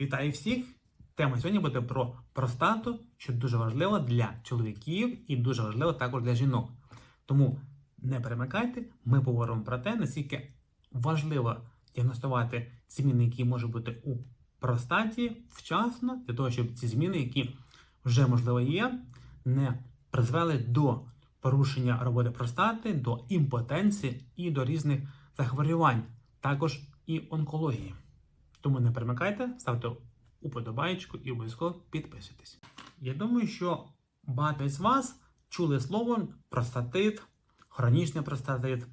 Вітаю всіх! Тема сьогодні буде про простату, що дуже важливо для чоловіків і дуже важливо також для жінок. Тому не перемикайте, ми поговоримо про те, наскільки важливо діагностувати зміни, які можуть бути у простаті вчасно, для того, щоб ці зміни, які вже можливо є, не призвели до порушення роботи простати, до імпотенції і до різних захворювань, також і онкології. Тому не перемикайте, ставте уподобаєчку і обов'язково підписуйтесь. Я думаю, що багато з вас чули слово простатит, хронічний простатит,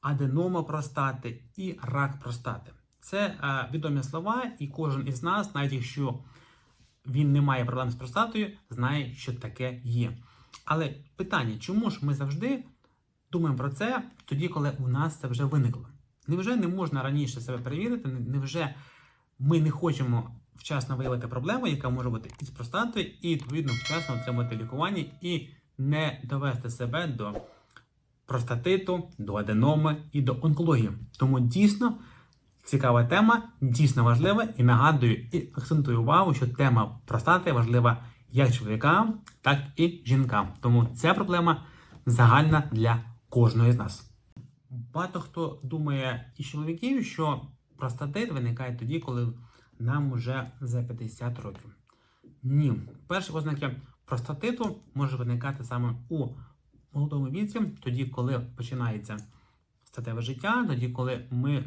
аденома простати і рак простати. Це е, відомі слова, і кожен із нас, навіть якщо він не має проблем з простатою, знає, що таке є. Але питання, чому ж ми завжди думаємо про це тоді, коли у нас це вже виникло? Невже не можна раніше себе перевірити? Невже ми не хочемо вчасно виявити проблему, яка може бути із простатою, і відповідно вчасно отримати лікування і не довести себе до простатиту, до аденоми і до онкології? Тому дійсно цікава тема, дійсно важлива і нагадую і акцентую увагу, що тема простати важлива як чоловікам, так і жінкам. Тому ця проблема загальна для кожного з нас. Багато хто думає із чоловіків, що простатит виникає тоді, коли нам вже за 50 років. Ні, перші ознаки простатиту може виникати саме у молодому віці, тоді, коли починається статеве життя, тоді, коли ми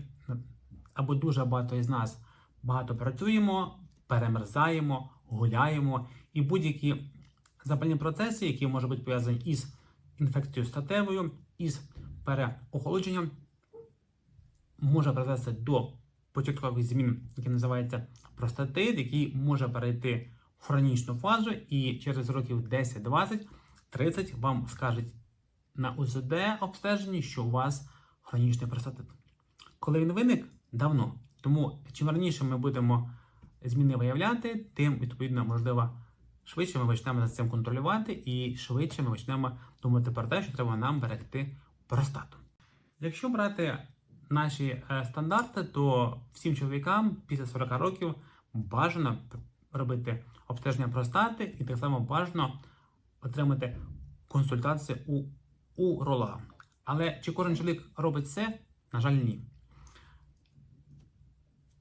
або дуже багато із нас багато працюємо, перемерзаємо, гуляємо, і будь-які запальні процеси, які можуть бути пов'язані із інфекцією статевою, із переохолодженням, може призвести до початкових змін, які називаються простатит, який може перейти в хронічну фазу, і через років 10, 20, 30 вам скажуть на УЗД обстеженні, що у вас хронічний простатит. Коли він виник, давно. Тому чим раніше ми будемо зміни виявляти, тим відповідно можливо швидше ми почнемо за цим контролювати, і швидше ми почнемо думати про те, що треба нам берегти простату. Якщо брати наші е, стандарти, то всім чоловікам після 40 років бажано робити обстеження простати, і так само бажано отримати консультацію у уролога. Але чи кожен чоловік робить це? На жаль, ні.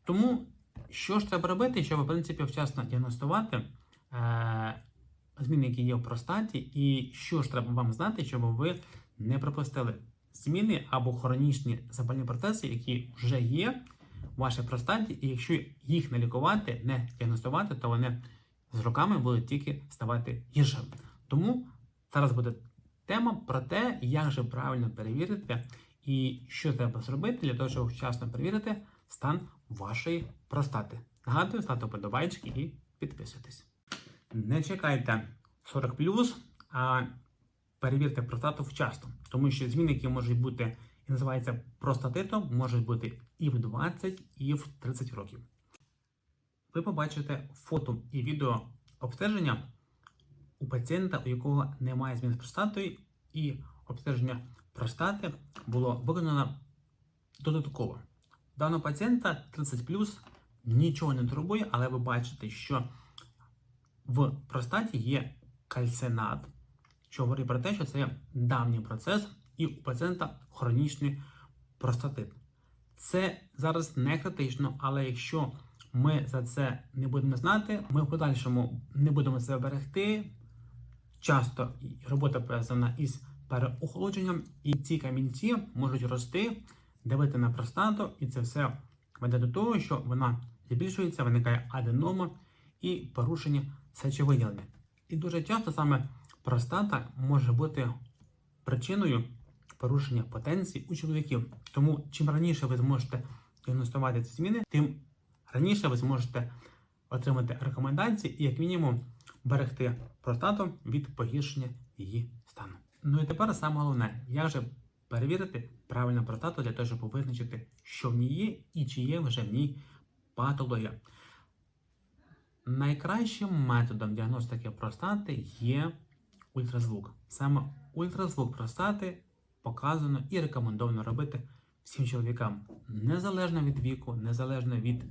Тому що ж треба робити, щоб в принципі вчасно діагностувати е, зміни, які є в простаті, і що ж треба вам знати, щоб ви не пропустили зміни або хронічні запальні процеси, які вже є в вашій простаті, і якщо їх не лікувати, не діагностувати, то вони з роками будуть тільки ставати гіршими. Тому зараз буде тема про те, як же правильно перевірити і що треба зробити для того, щоб вчасно перевірити стан вашої простати. Нагадую, ставте вподобайки і підписуйтесь. Не чекайте 40 а перевірте простату вчасно, тому що зміни, які можуть бути і називаються простатитом, можуть бути і в 20, і в 30 років. Ви побачите фото і відео обстеження у пацієнта, у якого немає змін з простатою, і обстеження простати було виконано додатково. Даного пацієнта 30 нічого не турбує, але ви бачите, що в простаті є кальцинат, що говорить про те, що це давній процес, і у пацієнта хронічний простатит. Це зараз не критично, але якщо ми за це не будемо знати, ми в подальшому не будемо себе берегти. Часто робота пов'язана із переохолодженням, і ці камінці можуть рости, давити на простату, і це все веде до того, що вона збільшується, виникає аденома і порушення сечовиділення. І дуже часто саме простата може бути причиною порушення потенції у чоловіків. Тому чим раніше ви зможете діагностувати ці зміни, тим раніше ви зможете отримати рекомендації і, як мінімум, берегти простату від погіршення її стану. Ну і тепер саме головне, як же перевірити правильно простату для того, щоб визначити, що в ній є і чи є вже в ній патологія. Найкращим методом діагностики простати є ультразвук. Саме ультразвук простати показано і рекомендовано робити всім чоловікам, незалежно від віку, незалежно від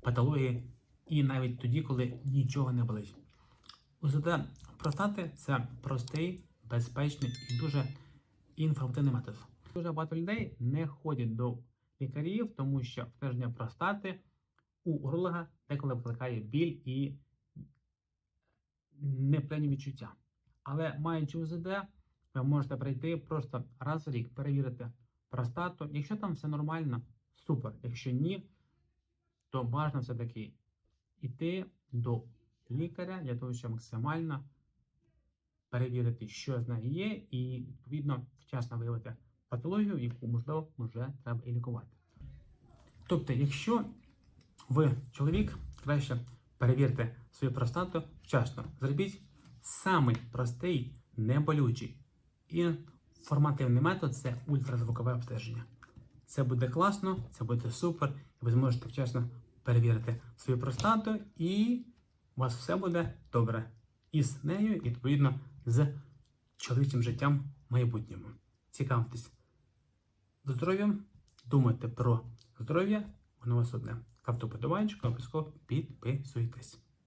патології і навіть тоді, коли нічого не болить. УЗД простати це простий, безпечний і дуже інформативний метод. Дуже багато людей не ходять до лікарів, тому що обстеження простати у уролога деколи викликає біль і неприємні відчуття. Але маючи УЗД, ви можете прийти просто раз в рік перевірити простату. Якщо там все нормально, супер. Якщо ні, то бажано все-таки йти до лікаря для того, щоб максимально перевірити, що з нею є, і відповідно вчасно виявити патологію, яку можливо вже треба і лікувати. Тобто, якщо ви чоловік, краще перевірте свою простату вчасно. Зробіть самий простий, неболючий і інформативний метод це ультразвукове обстеження. Це буде класно, це буде супер, і ви зможете вчасно перевірити свою простату, і у вас все буде добре і з нею, і відповідно з чоловічим життям в майбутньому. Цікавтесь здоров'ям, думайте про здоров'я, воно вас одне. Ставте подобаєчку, обов'язково підписуйтесь.